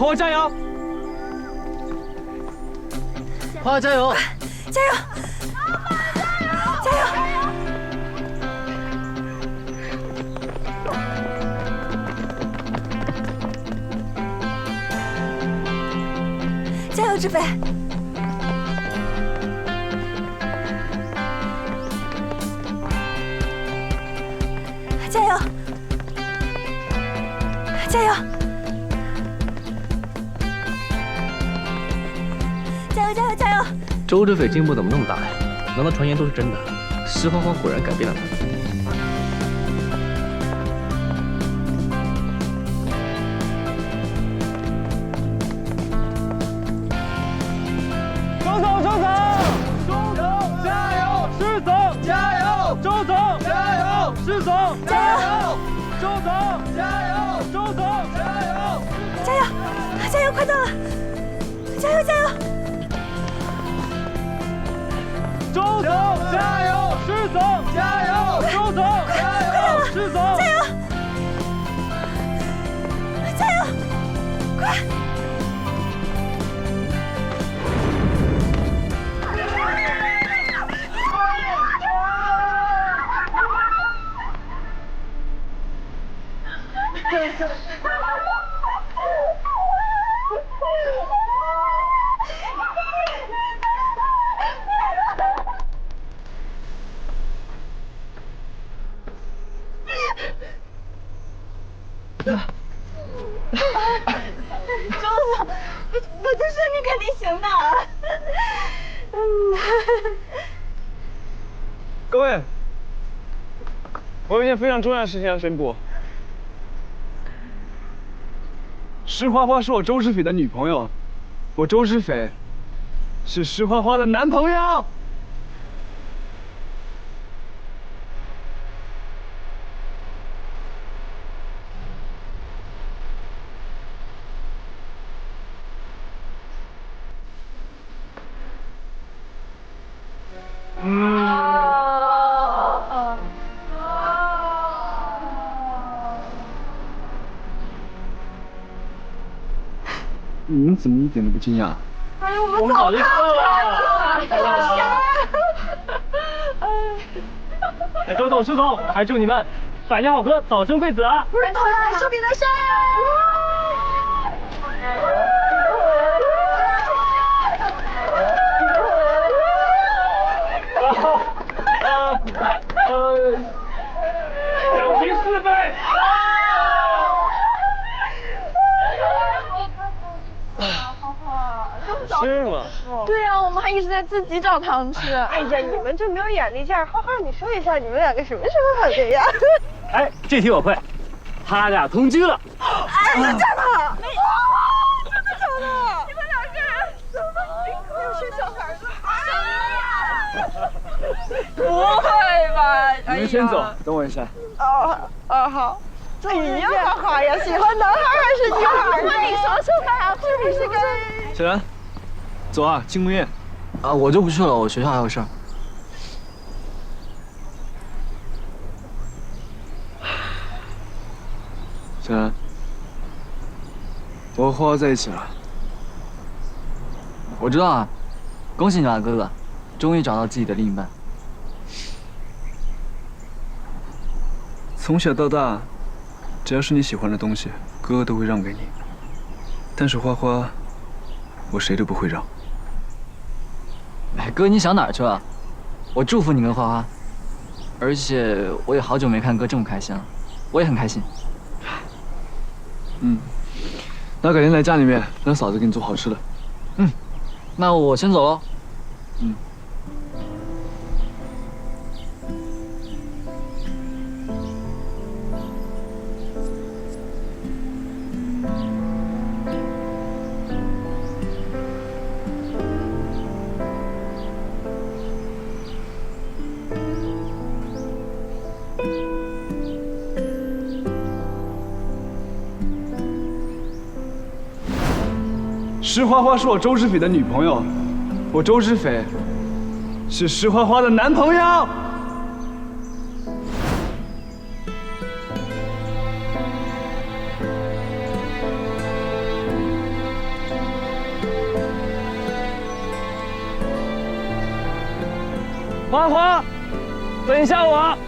花花加油！花花加油！加油！加油！加油，志飞！加油！加油！加油！周志斐进步怎么那么大呀？难道传言都是真的？石花花果然改变了他。周总，周总，周总加油！石总加油！周总加油！石总加油！周总加油！周总加油！加油！加油！快到了！加油！加油！刘总加油！施总加油！周总加油！施总我我就说你肯定行的。各位，我有一件非常重要的事情要宣布。石花花是我周志斐的女朋友，我周志斐是石花花的男朋友。你们怎么一点都不惊讶？我们好意思了。哎，周总、施总，还祝你们百年好合，早生贵子啊！不是头上寿比南山是吗？对呀、我们还一直在自己找糖吃。哎呀，你们这没有眼力见儿。花花，你说一下你们两个什么时候好的呀？哎，这题我会，他俩同居了。哎，真的？哇，真的假的？你们两个人怎么没有生小孩呢？不会吧？你们先走，等我一下。哦哦好。哎呀，花花呀，喜欢男孩还是女孩？那你说说看啊，是不是跟？小兰，走啊，庆功宴。啊，我就不去了，我学校还有事儿。小兰，我和花花在一起了。我知道啊，恭喜你啊，哥哥，终于找到自己的另一半。从小到大，只要是你喜欢的东西，哥哥都会让给你。但是花花，我谁都不会让。哎，哥，你想哪儿去了？我祝福你跟花花，而且我也好久没看哥这么开心了，我也很开心。嗯，那改天来家里面，让嫂子给你做好吃的。嗯那我先走喽。嗯。石花花是我周志斐的女朋友，我周志斐是石花花的男朋友。花花，等一下我。